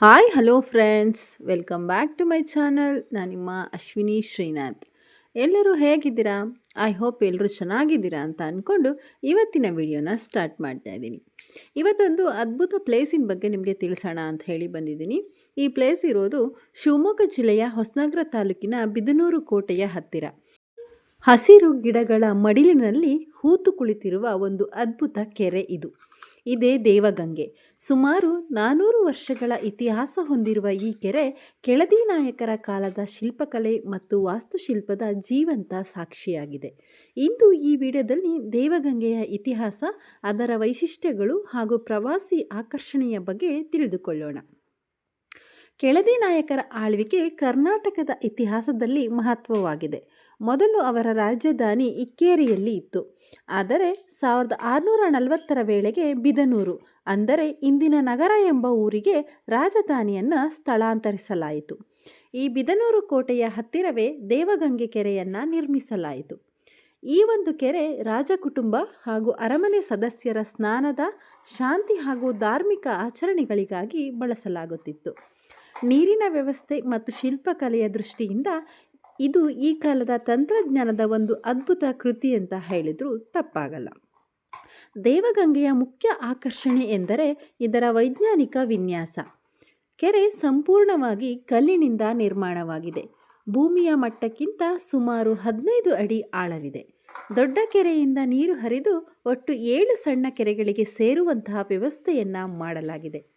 Hi hello friends welcome back to my channel ನಾನು ನಿಮ್ಮ ಅಶ್ವಿನಿ ಶ್ರೀನಾಥ್. ಎಲ್ಲರೂ ಹೇಗಿದ್ದೀರಾ? ಐ ಹೋಪ್ ಎಲ್ಲರೂ ಚೆನ್ನಾಗಿದ್ದೀರಾ ಅಂತ ಅಂದ್ಕೊಂಡು ಇವತ್ತಿನ ವಿಡಿಯೋನ ಸ್ಟಾರ್ಟ್ ಮಾಡ್ತಾ ಇದ್ದೀನಿ. ಇವತ್ತೊಂದು ಅದ್ಭುತ ಪ್ಲೇಸಿನ ಬಗ್ಗೆ ನಿಮಗೆ ತಿಳಿಸೋಣ ಅಂತ ಹೇಳಿ ಬಂದಿದ್ದೀನಿ. ಈ ಪ್ಲೇಸ್ ಇರೋದು ಶಿವಮೊಗ್ಗ ಜಿಲ್ಲೆಯ ಹೊಸನಗರ ತಾಲೂಕಿನ ಬಿದನೂರು ಕೋಟೆಯ ಹತ್ತಿರ. ಹಸಿರು ಗಿಡಗಳ ಮಡಿಲಿನಲ್ಲಿ ಹೂತು ಕುಳಿತಿರುವ ಒಂದು ಅದ್ಭುತ ಕೆರೆ ಇದು. ಇದೇ ದೇವಗಂಗೆ. ಸುಮಾರು ನಾನೂರು ವರ್ಷಗಳ ಇತಿಹಾಸ ಹೊಂದಿರುವ ಈ ಕೆರೆ ಕೆಳದಿ ನಾಯಕರ ಕಾಲದ ಶಿಲ್ಪಕಲೆ ಮತ್ತು ವಾಸ್ತುಶಿಲ್ಪದ ಜೀವಂತ ಸಾಕ್ಷಿಯಾಗಿದೆ. ಇಂದು ಈ ವಿಡಿಯೋದಲ್ಲಿ ದೇವಗಂಗೆಯ ಇತಿಹಾಸ, ಅದರ ವೈಶಿಷ್ಟ್ಯಗಳು ಹಾಗೂ ಪ್ರವಾಸಿ ಆಕರ್ಷಣೆಯ ಬಗ್ಗೆ ತಿಳಿದುಕೊಳ್ಳೋಣ. ಕೆಳದಿ ನಾಯಕರ ಆಳ್ವಿಕೆ ಕರ್ನಾಟಕದ ಇತಿಹಾಸದಲ್ಲಿ ಮಹತ್ವವಾಗಿದೆ. ಮೊದಲು ಅವರ ರಾಜಧಾನಿ ಇಕ್ಕೇರಿಯಲ್ಲಿ ಇತ್ತು. ಆದರೆ ಸಾವಿರದ ಆರುನೂರ ನಲವತ್ತರ ವೇಳೆಗೆ ಬಿದನೂರು, ಅಂದರೆ ಇಂದಿನ ನಗರ ಎಂಬ ಊರಿಗೆ ರಾಜಧಾನಿಯನ್ನು ಸ್ಥಳಾಂತರಿಸಲಾಯಿತು. ಈ ಬಿದನೂರು ಕೋಟೆಯ ಹತ್ತಿರವೇ ದೇವಗಂಗೆ ಕೆರೆಯನ್ನು ನಿರ್ಮಿಸಲಾಯಿತು. ಈ ಒಂದು ಕೆರೆ ರಾಜಕುಟುಂಬ ಹಾಗೂ ಅರಮನೆ ಸದಸ್ಯರ ಸ್ನಾನದ, ಶಾಂತಿ ಹಾಗೂ ಧಾರ್ಮಿಕ ಆಚರಣೆಗಳಿಗಾಗಿ ಬಳಸಲಾಗುತ್ತಿತ್ತು. ನೀರಿನ ವ್ಯವಸ್ಥೆ ಮತ್ತು ಶಿಲ್ಪಕಲೆಯ ದೃಷ್ಟಿಯಿಂದ ಇದು ಈ ಕಾಲದ ತಂತ್ರಜ್ಞಾನದ ಒಂದು ಅದ್ಭುತ ಕೃತಿ ಅಂತ ಹೇಳಿದರೂ ತಪ್ಪಾಗಲ್ಲ. ದೇವಗಂಗೆಯ ಮುಖ್ಯ ಆಕರ್ಷಣೆ ಎಂದರೆ ಇದರ ವೈಜ್ಞಾನಿಕ ವಿನ್ಯಾಸ. ಕೆರೆ ಸಂಪೂರ್ಣವಾಗಿ ಕಲ್ಲಿನಿಂದ ನಿರ್ಮಾಣವಾಗಿದೆ. ಭೂಮಿಯ ಮಟ್ಟಕ್ಕಿಂತ ಸುಮಾರು ಹದಿನೈದು ಅಡಿ ಆಳವಿದೆ. ದೊಡ್ಡ ಕೆರೆಯಿಂದ ನೀರು ಹರಿದು ಒಟ್ಟು ಏಳು ಸಣ್ಣ ಕೆರೆಗಳಿಗೆ ಸೇರುವಂತಹ ವ್ಯವಸ್ಥೆಯನ್ನು ಮಾಡಲಾಗಿದೆ.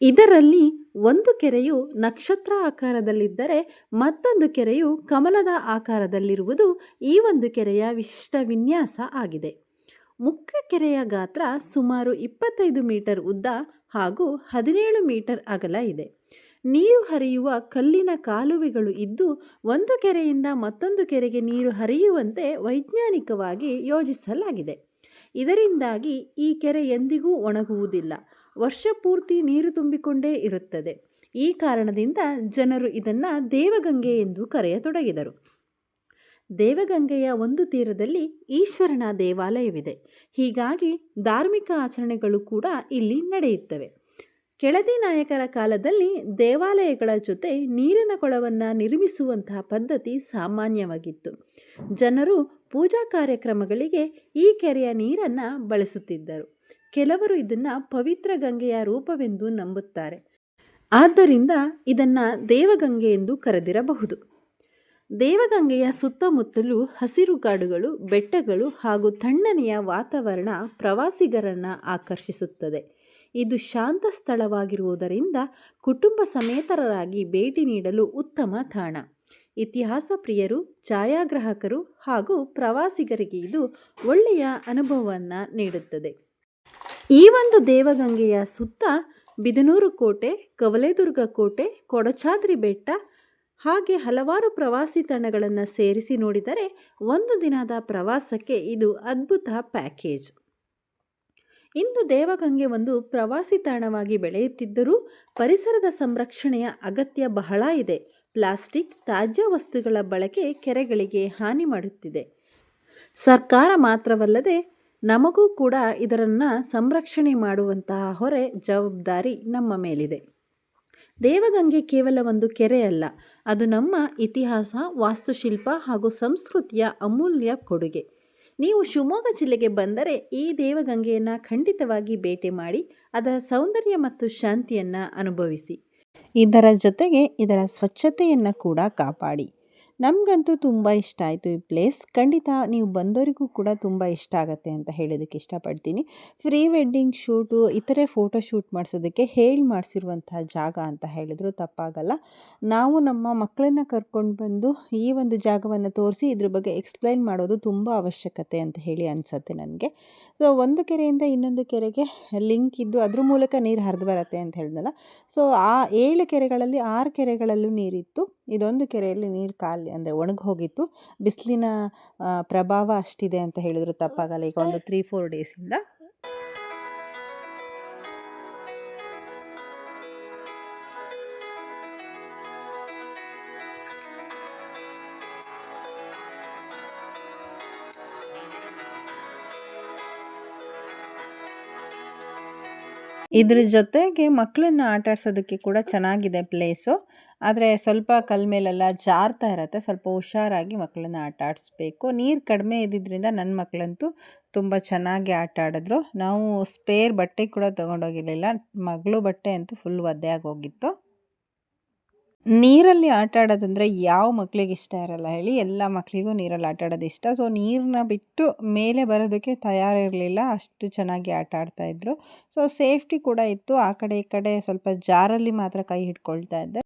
ಇದರಲ್ಲಿ ಒಂದು ಕೆರೆಯು ನಕ್ಷತ್ರ ಆಕಾರದಲ್ಲಿದ್ದರೆ ಮತ್ತೊಂದು ಕೆರೆಯು ಕಮಲದ ಆಕಾರದಲ್ಲಿರುವುದು ಈ ಒಂದು ಕೆರೆಯ ವಿಶಿಷ್ಟ ವಿನ್ಯಾಸ ಆಗಿದೆ. ಮುಖ್ಯ ಕೆರೆಯ ಗಾತ್ರ ಸುಮಾರು ಇಪ್ಪತ್ತೈದು ಮೀಟರ್ ಉದ್ದ ಹಾಗೂ ಹದಿನೇಳು ಮೀಟರ್ ಅಗಲ ಇದೆ. ನೀರು ಹರಿಯುವ ಕಲ್ಲಿನ ಕಾಲುವೆಗಳು ಇದ್ದು ಒಂದು ಕೆರೆಯಿಂದ ಮತ್ತೊಂದು ಕೆರೆಗೆ ನೀರು ಹರಿಯುವಂತೆ ವೈಜ್ಞಾನಿಕವಾಗಿ ಯೋಜಿಸಲಾಗಿದೆ. ಇದರಿಂದಾಗಿ ಈ ಕೆರೆ ಎಂದಿಗೂ ಒಣಗುವುದಿಲ್ಲ. ವರ್ಷ ಪೂರ್ತಿ ನೀರು ತುಂಬಿಕೊಂಡೇ ಇರುತ್ತದೆ. ಈ ಕಾರಣದಿಂದ ಜನರು ಇದನ್ನು ದೇವಗಂಗೆ ಎಂದು ಕರೆಯತೊಡಗಿದರು. ದೇವಗಂಗೆಯ ಒಂದು ತೀರದಲ್ಲಿ ಈಶ್ವರನ ದೇವಾಲಯವಿದೆ. ಹೀಗಾಗಿ ಧಾರ್ಮಿಕ ಆಚರಣೆಗಳು ಕೂಡ ಇಲ್ಲಿ ನಡೆಯುತ್ತವೆ. ಕೆಳದಿ ನಾಯಕರ ಕಾಲದಲ್ಲಿ ದೇವಾಲಯಗಳ ಜೊತೆ ನೀರಿನ ಕೊಳವನ್ನು ನಿರ್ಮಿಸುವಂತಹ ಪದ್ಧತಿ ಸಾಮಾನ್ಯವಾಗಿತ್ತು. ಜನರು ಪೂಜಾ ಕಾರ್ಯಕ್ರಮಗಳಿಗೆ ಈ ಕೆರೆಯ ನೀರನ್ನು ಬಳಸುತ್ತಿದ್ದರು. ಕೆಲವರು ಇದನ್ನು ಪವಿತ್ರ ಗಂಗೆಯ ರೂಪವೆಂದು ನಂಬುತ್ತಾರೆ. ಆದ್ದರಿಂದ ಇದನ್ನು ದೇವಗಂಗೆ ಎಂದು ಕರೆದಿರಬಹುದು. ದೇವಗಂಗೆಯ ಸುತ್ತಮುತ್ತಲೂ ಹಸಿರುಗಾಡುಗಳು ಬೆಟ್ಟಗಳು ಹಾಗೂ ತಣ್ಣನೆಯ ವಾತಾವರಣ ಪ್ರವಾಸಿಗರನ್ನು ಆಕರ್ಷಿಸುತ್ತದೆ. ಇದು ಶಾಂತ ಸ್ಥಳವಾಗಿರುವುದರಿಂದ ಕುಟುಂಬ ಸಮೇತರರಾಗಿ ಭೇಟಿ ನೀಡಲು ಉತ್ತಮ ತಾಣ. ಇತಿಹಾಸ ಪ್ರಿಯರು, ಛಾಯಾಗ್ರಾಹಕರು ಹಾಗೂ ಪ್ರವಾಸಿಗರಿಗೆ ಇದು ಒಳ್ಳೆಯ ಅನುಭವವನ್ನು ನೀಡುತ್ತದೆ. ಈ ಒಂದು ದೇವಗಂಗೆಯ ಸುತ್ತ ಬಿದನೂರು ಕೋಟೆ, ಕವಲೇದುರ್ಗ ಕೋಟೆ, ಕೊಡಚಾದ್ರಿ ಬೆಟ್ಟ ಹಾಗೆ ಹಲವಾರು ಪ್ರವಾಸಿ ತಾಣಗಳನ್ನು ಸೇರಿಸಿ ನೋಡಿದರೆ ಒಂದು ದಿನದ ಪ್ರವಾಸಕ್ಕೆ ಇದು ಅದ್ಭುತ ಪ್ಯಾಕೇಜ್. ಇಂದು ದೇವಗಂಗೆ ಒಂದು ಪ್ರವಾಸಿ ತಾಣವಾಗಿ ಬೆಳೆಯುತ್ತಿದ್ದರೂ ಪರಿಸರದ ಸಂರಕ್ಷಣೆಯ ಅಗತ್ಯ ಬಹಳ ಇದೆ. ಪ್ಲಾಸ್ಟಿಕ್ ತ್ಯಾಜ್ಯ ವಸ್ತುಗಳ ಬಳಕೆ ಕೆರೆಗಳಿಗೆ ಹಾನಿ ಮಾಡುತ್ತಿದೆ. ಸರ್ಕಾರ ಮಾತ್ರವಲ್ಲದೆ ನಮಗೂ ಕೂಡ ಇದರನ್ನು ಸಂರಕ್ಷಣೆ ಮಾಡುವಂತಹ ಹೊರೆ ಜವಾಬ್ದಾರಿ ನಮ್ಮ ಮೇಲಿದೆ. ದೇವಗಂಗೆ ಕೇವಲ ಒಂದು ಕೆರೆ ಅಲ್ಲ, ಅದು ನಮ್ಮ ಇತಿಹಾಸ, ವಾಸ್ತುಶಿಲ್ಪ ಹಾಗೂ ಸಂಸ್ಕೃತಿಯ ಅಮೂಲ್ಯ ಕೊಡುಗೆ. ನೀವು ಶಿವಮೊಗ್ಗ ಜಿಲ್ಲೆಗೆ ಬಂದರೆ ಈ ದೇವಗಂಗೆಯನ್ನು ಖಂಡಿತವಾಗಿ ಭೇಟಿ ಮಾಡಿ, ಅದರ ಸೌಂದರ್ಯ ಮತ್ತು ಶಾಂತಿಯನ್ನು ಅನುಭವಿಸಿ. ಇದರ ಜೊತೆಗೆ ಇದರ ಸ್ವಚ್ಛತೆಯನ್ನು ಕೂಡ ಕಾಪಾಡಿ. ನಮಗಂತೂ ತುಂಬ ಇಷ್ಟ ಆಯಿತು ಈ ಪ್ಲೇಸ್ ಖಂಡಿತ ನೀವು ಬಂದವರಿಗೂ ಕೂಡ ತುಂಬ ಇಷ್ಟ ಆಗುತ್ತೆ ಅಂತ ಹೇಳೋದಕ್ಕೆ ಇಷ್ಟಪಡ್ತೀನಿ. ಪ್ರೀ ವೆಡ್ಡಿಂಗ್ ಶೂಟು, ಇತರೆ ಫೋಟೋ ಶೂಟ್ ಮಾಡಿಸೋದಕ್ಕೆ ಹೇಳಿ ಮಾಡಿಸಿರುವಂತಹ ಜಾಗ ಅಂತ ಹೇಳಿದ್ರು, ತಪ್ಪಾಗಲ್ಲ. ನಾವು ನಮ್ಮ ಮಕ್ಕಳನ್ನ ಕರ್ಕೊಂಡು ಬಂದು ಈ ಒಂದು ಜಾಗವನ್ನು ತೋರಿಸಿ ಇದ್ರ ಬಗ್ಗೆ ಎಕ್ಸ್ಪ್ಲೈನ್ ಮಾಡೋದು ತುಂಬ ಅವಶ್ಯಕತೆ ಅಂತ ಹೇಳಿ ಅನಿಸುತ್ತೆ ನನಗೆ. ಸೊ ಒಂದು ಕೆರೆಯಿಂದ ಇನ್ನೊಂದು ಕೆರೆಗೆ ಲಿಂಕ್ ಇದ್ದು ಅದ್ರ ಮೂಲಕ ನೀರು ಹರಿದು ಬರುತ್ತೆ ಅಂತ ಹೇಳಿದ್ನಲ್ಲ ಸೊ ಆ ಏಳು ಕೆರೆಗಳಲ್ಲಿ ಆರು ಕೆರೆಗಳಲ್ಲೂ ನೀರಿತ್ತು. ಇದೊಂದು ಕೆರೆಯಲ್ಲಿ ನೀರು ಖಾಲಿ ಅಂದರೆ ಒಣಗಿ ಹೋಗಿತ್ತು. ಬಿಸಿಲಿನ ಪ್ರಭಾವ ಅಷ್ಟಿದೆ ಅಂತ ಹೇಳಿದ್ರು ತಪ್ಪಾಗಲ್ಲ. ಈಗ ಒಂದು ತ್ರೀ ಫೋರ್ ಡೇಸಿಂದ ಇದ್ರ ಜೊತೆಗೆ ಮಕ್ಕಳನ್ನ ಆಟ ಆಡ್ಸೋದಕ್ಕೆ ಕೂಡ ಚೆನ್ನಾಗಿದೆ ಪ್ಲೇಸು ಆದರೆ ಸ್ವಲ್ಪ ಕಲ್ ಮೇಲೆಲ್ಲ ಜಾರ್ತಾ ಇರತ್ತೆ. ಸ್ವಲ್ಪ ಹುಷಾರಾಗಿ ಮಕ್ಕಳನ್ನ ಆಟ ಆಡಿಸ್ಬೇಕು. ನೀರು ಕಡಿಮೆ ಇದ್ದಿದ್ದರಿಂದ ನನ್ನ ಮಕ್ಕಳಂತೂ ತುಂಬ ಚೆನ್ನಾಗಿ ಆಟ ಆಡಿದ್ರು. ನಾವು ಸ್ಪೇರ್ ಬಟ್ಟೆ ಕೂಡ ತೊಗೊಂಡೋಗಿರಲಿಲ್ಲ. ಮಗಳು ಬಟ್ಟೆ ಅಂತೂ ಫುಲ್ ಒದ್ದೆ ಆಗೋಗಿತ್ತು ನೀರಲ್ಲಿ ಆಟ ಆಡೋದಂದರೆ ಯಾವ ಮಕ್ಕಳಿಗೆ ಇಷ್ಟ ಇರಲ್ಲ ಹೇಳಿ. ಎಲ್ಲ ಮಕ್ಕಳಿಗೂ ನೀರಲ್ಲಿ ಆಟ ಆಡೋದು ಇಷ್ಟ. ಸೊ ನೀರನ್ನ ಬಿಟ್ಟು ಮೇಲೆ ಬರೋದಕ್ಕೆ ತಯಾರಿರಲಿಲ್ಲ. ಅಷ್ಟು ಚೆನ್ನಾಗಿ ಆಟ ಆಡ್ತಾಯಿದ್ರು ಸೊ, ಸೇಫ್ಟಿ ಕೂಡ ಇತ್ತು. ಆ ಕಡೆ ಈ ಕಡೆ ಸ್ವಲ್ಪ ಜಾರಲ್ಲಿ ಮಾತ್ರ ಕೈ ಹಿಡ್ಕೊಳ್ತಾ ಇದ್ದೆ.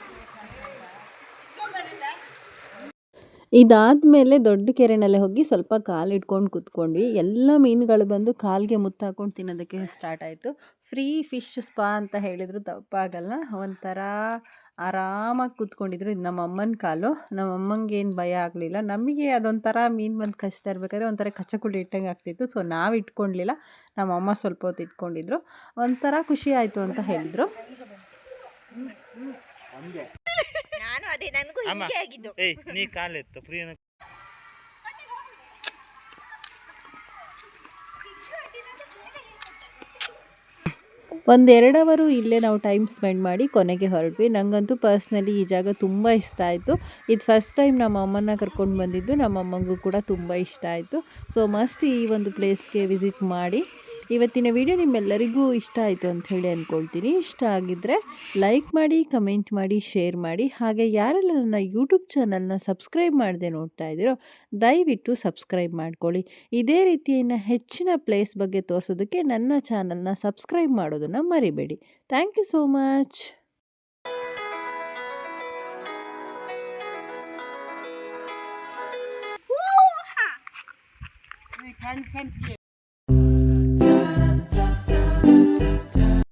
ಇದಾದಮೇಲೆ ದೊಡ್ಡ ಕೆರೆನಲ್ಲೇ ಹೋಗಿ ಸ್ವಲ್ಪ ಕಾಲು ಇಟ್ಕೊಂಡು ಕೂತ್ಕೊಂಡ್ವಿ. ಎಲ್ಲ ಮೀನುಗಳು ಬಂದು ಕಾಲಿಗೆ ಮುತ್ತಾಕೊಂಡು ತಿನ್ನೋದಕ್ಕೆ ಸ್ಟಾರ್ಟ್ ಆಯಿತು. ಫ್ರೀ ಫಿಶ್ ಸ್ಪಾ ಅಂತ ಹೇಳಿದ್ರು, ತಪ್ಪಾಗಲ್ಲ. ಒಂಥರ ಆರಾಮಾಗಿ ಕೂತ್ಕೊಂಡಿದ್ರು ಇದು ನಮ್ಮ ಅಮ್ಮನ ಕಾಲು. ನಮ್ಮ ಅಮ್ಮಂಗೆ ಏನು ಭಯ ಆಗಲಿಲ್ಲ. ನಮಗೆ ಅದೊಂಥರ ಮೀನು ಬಂದು ಕಚ್ತಾ ಇರ್ಬೇಕಾದ್ರೆ ಒಂಥರ ಕಚ್ಚಕುಳಿ ಇಟ್ಟಂಗೆ ಆಗ್ತಿತ್ತು. ಸೊ ನಾವು ಇಟ್ಕೊಳ್ಲಿಲ್ಲ ನಮ್ಮ ಅಮ್ಮ ಸ್ವಲ್ಪ ಹೊತ್ತು ಇಟ್ಕೊಂಡಿದ್ರು. ಒಂಥರ ಖುಷಿ ಆಯಿತು ಅಂತ ಹೇಳಿದರು. ನಾನು ಅದೇ ನನಗೂ ಹಿಂಗೆ ಆಗಿದ್ದು. ಏಯ್ ನೀ ಕಾಲೆತ್ತು ಪ್ರಿಯನ ಅವರು ಇಲ್ಲೇ ನಾವು ಟೈಮ್ ಸ್ಪೆಂಡ್ ಮಾಡಿ ಕೊನೆಗೆ ಹೊರಟ್ವಿ. ನನಗಂತೂ ಪರ್ಸ್ನಲಿ ಈ ಜಾಗ ತುಂಬ ಇಷ್ಟ ಆಯಿತು. ಇದು ಫಸ್ಟ್ ಟೈಮ್ ನಮ್ಮ ಅಮ್ಮನ ಕರ್ಕೊಂಡು ಬಂದಿದ್ದು ನಮ್ಮ ಅಮ್ಮಂಗೂ ಕೂಡ ತುಂಬ ಇಷ್ಟ ಆಯಿತು. ಸೊ ಮಸ್ಟ್ ಈ ಒಂದು ಪ್ಲೇಸ್ಗೆ ವಿಸಿಟ್ ಮಾಡಿ. ಇವತ್ತಿನ ವಿಡಿಯೋ ನಿಮ್ಮೆಲ್ಲರಿಗೂ ಇಷ್ಟ ಆಯಿತು ಅಂತ ಹೇಳಿ ಅಂದ್ಕೊಳ್ತೀನಿ ಇಷ್ಟ ಆಗಿದ್ದರೆ ಲೈಕ್ ಮಾಡಿ ಕಮೆಂಟ್ ಮಾಡಿ ಶೇರ್ ಮಾಡಿ. ಹಾಗೆ ಯಾರೆಲ್ಲ ನನ್ನ ಯೂಟ್ಯೂಬ್ ಚಾನಲ್ನ ಸಬ್ಸ್ಕ್ರೈಬ್ ಮಾಡದೆ ನೋಡ್ತಾ ಇದ್ದೀರೋ, ದಯವಿಟ್ಟು ಸಬ್ಸ್ಕ್ರೈಬ್ ಮಾಡ್ಕೊಳ್ಳಿ. ಇದೇ ರೀತಿಯನ್ನು ಹೆಚ್ಚಿನ ಪ್ಲೇಸ್ ಬಗ್ಗೆ ತೋರಿಸೋದಕ್ಕೆ ನನ್ನ ಚಾನಲ್ನ ಸಬ್ಸ್ಕ್ರೈಬ್ ಮಾಡೋದನ್ನು ಮರಿಬೇಡಿ. Thank you so much